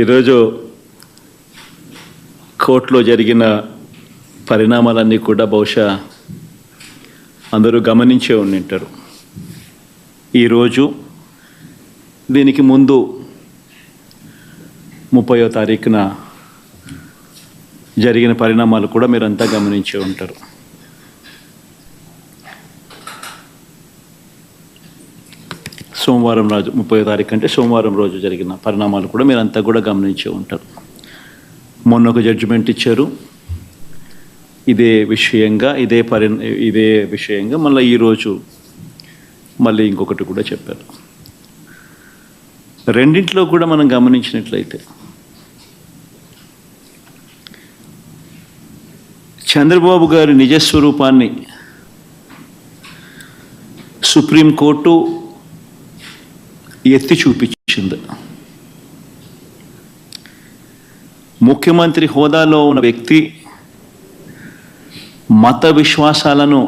ఈరోజు కోర్టులో జరిగిన పరిణామాలన్నీ కూడా బహుశా అందరూ గమనించే ఉండింటారు. ఈరోజు దీనికి ముందు ముప్పయో తారీఖున జరిగిన పరిణామాలు కూడా మీరంతా గమనించే ఉంటారు. సోమవారం రోజు ముప్పై తారీఖు అంటే సోమవారం రోజు జరిగిన పరిణామాలు కూడా మీరంతా కూడా గమనించే ఉంటారు. మొన్న ఒక జడ్జిమెంట్ ఇచ్చారు. ఇదే విషయంగా ఇదే పరి ఇదే విషయంగా మళ్ళీ ఈరోజు మళ్ళీ ఇంకొకటి కూడా చెప్పారు. రెండింటిలో కూడా మనం గమనించినట్లయితే చంద్రబాబు గారి నిజస్వరూపాన్ని సుప్రీంకోర్టు ఎత్తి చూపించింది. ముఖ్యమంత్రి హోదాలో ఉన్న వ్యక్తి మత విశ్వాసాలను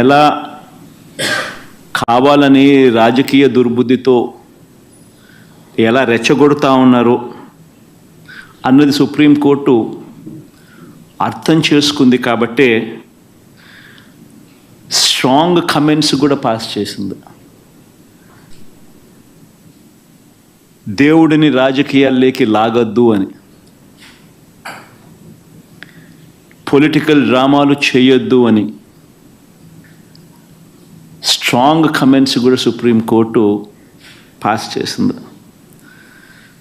ఎలా కావాలని రాజకీయ దుర్బుద్ధితో ఎలా రెచ్చగొడుతూ ఉన్నారు అన్నది సుప్రీంకోర్టు అర్థం చేసుకుంది కాబట్టే స్ట్రాంగ్ కమెంట్స్ కూడా పాస్ చేసింది. దేవుడిని రాజకీయాల్లోకి లాగద్దు అని. పొలిటికల్ డ్రామాలు చేయొద్దు అని. స్ట్రాంగ్ కమెంట్స్ కూడా సుప్రీంకోర్టు పాస్ చేసింది.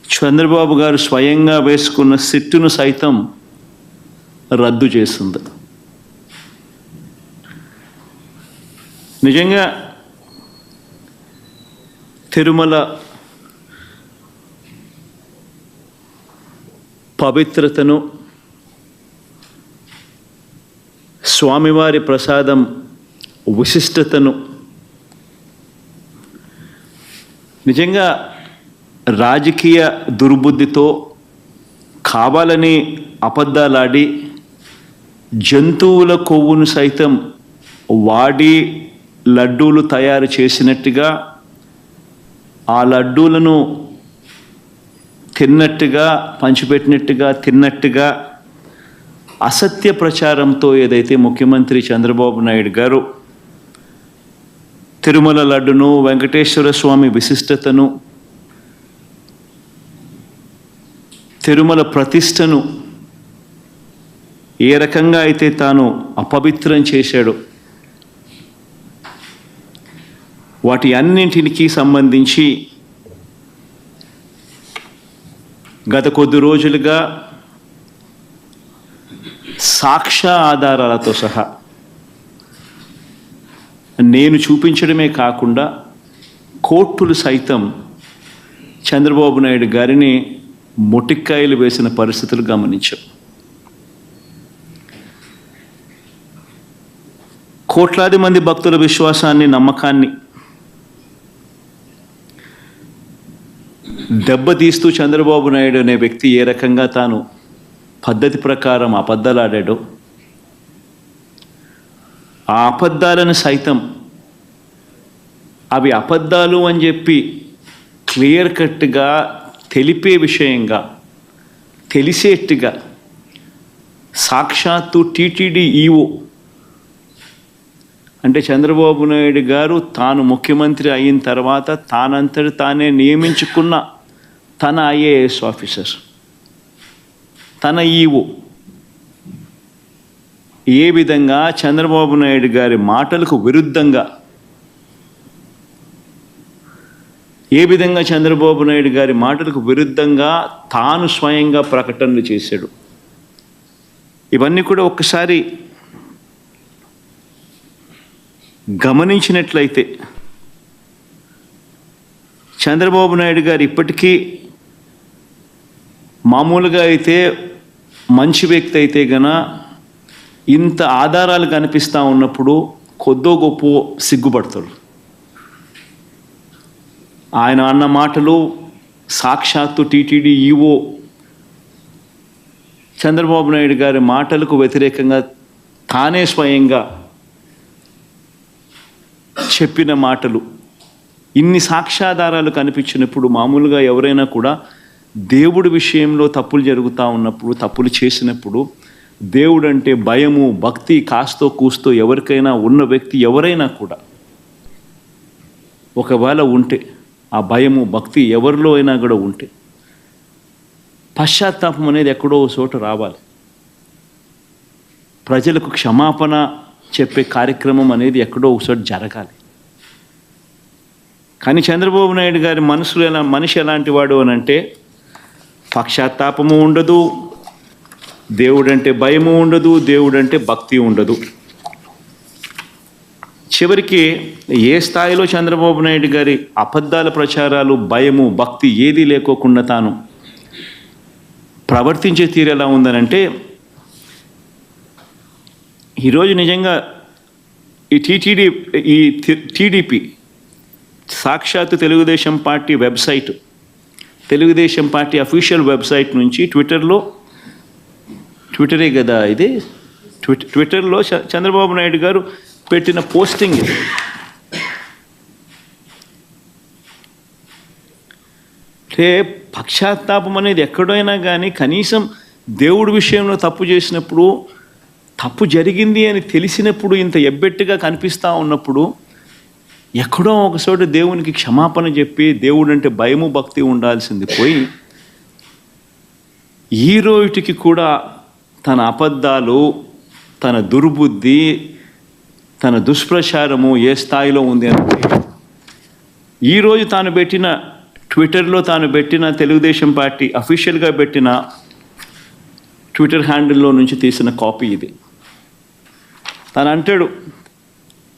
చంద్రబాబు గారు స్వయంగా వేసుకున్న సిట్టును సైతం రద్దు చేసింది. నిజంగా తిరుమల పవిత్రతను స్వామివారి ప్రసాదం విశిష్టతను. నిజంగా రాజకీయ దుర్బుద్ధితో కావాలని అబద్ధాలాడి జంతువుల కొవ్వును సైతం వాడి లడ్డూలు తయారు చేసినట్టుగా ఆ లడ్డూలను తిన్నట్టుగా పంచిపెట్టినట్టుగా తిన్నట్టుగా అసత్య ప్రచారంతో ఏదైతే ముఖ్యమంత్రి చంద్రబాబు నాయుడు గారు తిరుమల లడ్డును వెంకటేశ్వర స్వామి విశిష్టతను తిరుమల ప్రతిష్టను ఏ రకంగా అయితే తాను అపవిత్రం చేశాడో వాటి అన్నింటికి సంబంధించి గత కొద్ది రోజులుగా సాక్ష్య ఆధారాలతో సహా నేను చూపించడమే కాకుండా కోర్టులు సైతం చంద్రబాబు నాయుడు గారిని మొటిక్కాయలు వేసిన పరిస్థితులు గమనించాం. కోట్లాది మంది భక్తుల విశ్వాసాన్ని నమ్మకాన్ని దెబ్బతీస్తూ చంద్రబాబు నాయుడు అనే వ్యక్తి ఏ రకంగా తాను పద్ధతి ప్రకారం అబద్ధాలాడాడో ఆ అబద్ధాలను సైతం అవి అబద్ధాలు అని చెప్పి క్లియర్ కట్గా తెలిపే విషయంగా తెలిసేట్టుగా సాక్షాత్తు టీటీడీ ఈఓ అంటే చంద్రబాబు నాయుడు గారు తాను ముఖ్యమంత్రి అయిన తర్వాత తానంతటి తానే నియమించుకున్న తన ఐఏఎస్ ఆఫీసర్ తన ఈఓ ఏ విధంగా చంద్రబాబు నాయుడు గారి మాటలకు విరుద్ధంగా ఏ విధంగా చంద్రబాబు నాయుడు గారి మాటలకు విరుద్ధంగా తాను స్వయంగా ప్రకటనలు చేశాడు. ఇవన్నీ కూడా ఒక్కసారి గమనించినట్లయితే చంద్రబాబు నాయుడు గారు ఇప్పటికీ మామూలుగా అయితే మంచి వ్యక్తి అయితే గన ఇంత ఆధారాలు కనిపిస్తూ ఉన్నప్పుడు కొద్దో గొప్ప సిగ్గుపడతాడు. ఆయన అన్న మాటలు సాక్షాత్తు టీటీడీ ఈఓ చంద్రబాబు నాయుడు గారి మాటలకు వ్యతిరేకంగా తానే స్వయంగా చెప్పిన మాటలు ఇన్ని సాక్ష్యాధారాలు కనిపించినప్పుడు మామూలుగా ఎవరైనా కూడా దేవుడి విషయంలో తప్పులు జరుగుతూ ఉన్నప్పుడు తప్పులు చేసినప్పుడు దేవుడు అంటే భయము భక్తి కాస్తో కూస్తో ఎవరికైనా ఉన్న వ్యక్తి ఎవరైనా కూడా ఒకవేళ ఉంటే ఆ భయము భక్తి ఎవరిలో అయినా కూడా ఉంటే పశ్చాత్తాపం అనేది ఎక్కడో చోట రావాలి. ప్రజలకు క్షమాపణ చెప్పే కార్యక్రమం అనేది ఎక్కడో ఒక జరగాలి. కానీ చంద్రబాబు నాయుడు గారి మనసులో ఎలా మనిషి ఎలాంటి వాడు అని అంటే పక్షాత్తాపము ఉండదు. దేవుడంటే భయము ఉండదు దేవుడంటే భక్తి ఉండదు. చివరికి ఏ స్థాయిలో చంద్రబాబు నాయుడు గారి అబద్ధాల ప్రచారాలు భయము భక్తి ఏదీ లేకోకుండా తాను ప్రవర్తించే తీరు ఎలా ఉందనంటే ఈరోజు నిజంగా ఈ టీటీడీ ఈ టీడీపీ సాక్షాత్తు Telugu Desam party website Telugu Desam party official website నుంచి ట్విట్టర్లో ట్విట్టరే కదా ఇది? ట్విట్ ట్విట్టర్లో చ- చంద్రబాబు నాయుడు గారు పెట్టిన పోస్టింగ్ ఇది. అంటే పక్షాత్తాపం అనేది ఎక్కడైనా కానీ కనీసం దేవుడి విషయంలో తప్పు చేసినప్పుడు తప్పు జరిగింది అని తెలిసినప్పుడు ఇంత ఎబ్బెట్టుగా కనిపిస్తూ ఉన్నప్పుడు ఎక్కడో ఒకచోట దేవునికి క్షమాపణ చెప్పి దేవుడు అంటే భయము భక్తి ఉండాల్సింది పోయి ఈ రోజుకి కూడా తన అబద్ధాలు తన దుర్బుద్ధి తన దుష్ప్రచారము ఏ స్థాయిలో ఉంది అంటే ఈరోజు తాను పెట్టిన ట్విట్టర్లో తాను పెట్టిన తెలుగుదేశం పార్టీ అఫీషియల్గా పెట్టిన ట్విట్టర్ హ్యాండిల్లో నుంచి తీసిన కాపీ ఇది. తను అంటాడు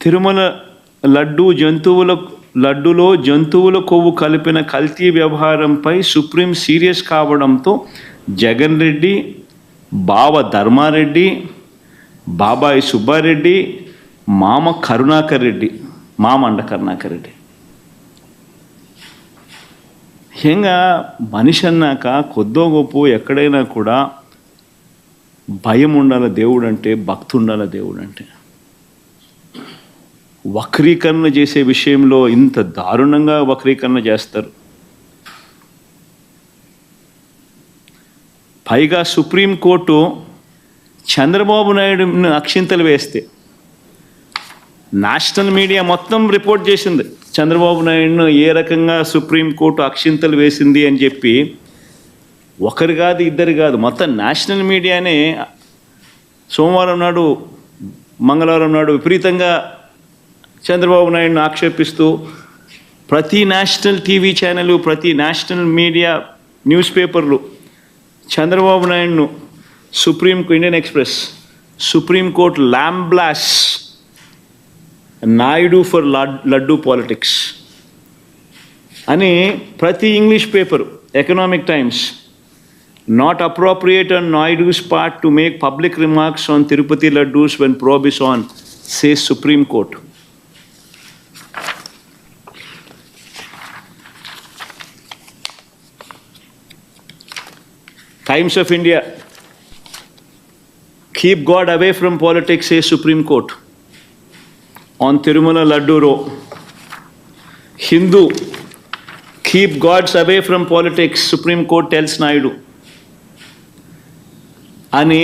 తిరుమల లడ్డు జంతువుల లడ్డులో జంతువుల కొవ్వు కలిపిన కల్తీ వ్యవహారంపై సుప్రీం సీరియస్ కావడంతో జగన్ రెడ్డి బావ ధర్మారెడ్డి బాబాయి సుబ్బారెడ్డి మామ కరుణాకర్ రెడ్డి మామ అండ కరుణాకర్ రెడ్డి. ముఖ్యంగా మనిషి అన్నాక కొద్దో గొప్ప ఎక్కడైనా కూడా భయం ఉండాల దేవుడు అంటే భక్తి ఉండాల దేవుడు అంటే వక్రీకరణ చేసే విషయంలో ఇంత దారుణంగా వక్రీకరణ చేస్తారు? పైగా సుప్రీంకోర్టు చంద్రబాబు నాయుడుని అక్షింతలు వేస్తే నేషనల్ మీడియా మొత్తం రిపోర్ట్ చేసింది చంద్రబాబు నాయుడును ఏ రకంగా సుప్రీంకోర్టు అక్షింతలు వేసింది అని చెప్పి ఒకరు కాదు ఇద్దరు కాదు మొత్తం నేషనల్ మీడియానే సోమవారం నాడు మంగళవారం నాడు విపరీతంగా చంద్రబాబు నాయుడును ఆక్షేపిస్తూ ప్రతి నేషనల్ టీవీ ఛానల్ ప్రతి నేషనల్ మీడియా న్యూస్ పేపర్లు Chandrababu నాయుడును Supreme Indian Express Supreme Court lambasts Naidu for laddu politics అని ప్రతి English paper Economic Times not appropriate and Naidu's part to make public remarks on Tirupati laddoos when probe is on says Supreme Court. Times of India keep God away from politics a Supreme Court on Tirumala laddu row Hindu keep gods away from politics Supreme Court tells Naidu అని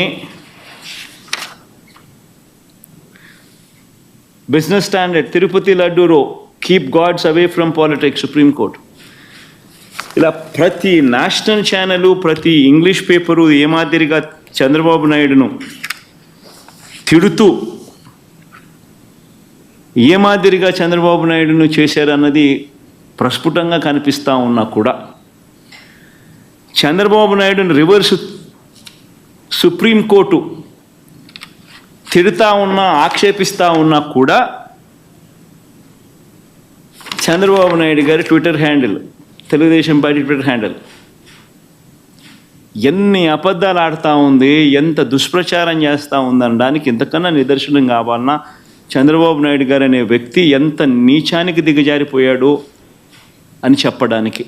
Business Standard Tirupati laddu row keep gods away from politics Supreme Court ఇలా ప్రతి national channel ప్రతి English paper ఏ మాదిరిగా చంద్రబాబు నాయుడును తిడుతూ ఏ మాదిరిగా చంద్రబాబు నాయుడును చేశారన్నది ప్రస్ఫుటంగా కనిపిస్తూ ఉన్నా కూడా చంద్రబాబు నాయుడును రివర్స్ సుప్రీంకోర్టు తిడుతూ ఉన్నా ఆక్షేపిస్తూ ఉన్నా కూడా చంద్రబాబు నాయుడు గారి Twitter handle Telugu Desam party Twitter handle ఎన్ని అబద్ధాలు ఆడుతూ ఉంది ఎంత దుష్ప్రచారం చేస్తూ ఉందనడానికి ఇంతకన్నా నిదర్శనం కావాలన్నా చంద్రబాబు నాయుడు గారు అనే వ్యక్తి ఎంత నీచానికి దిగజారిపోయాడు అని చెప్పడానికి.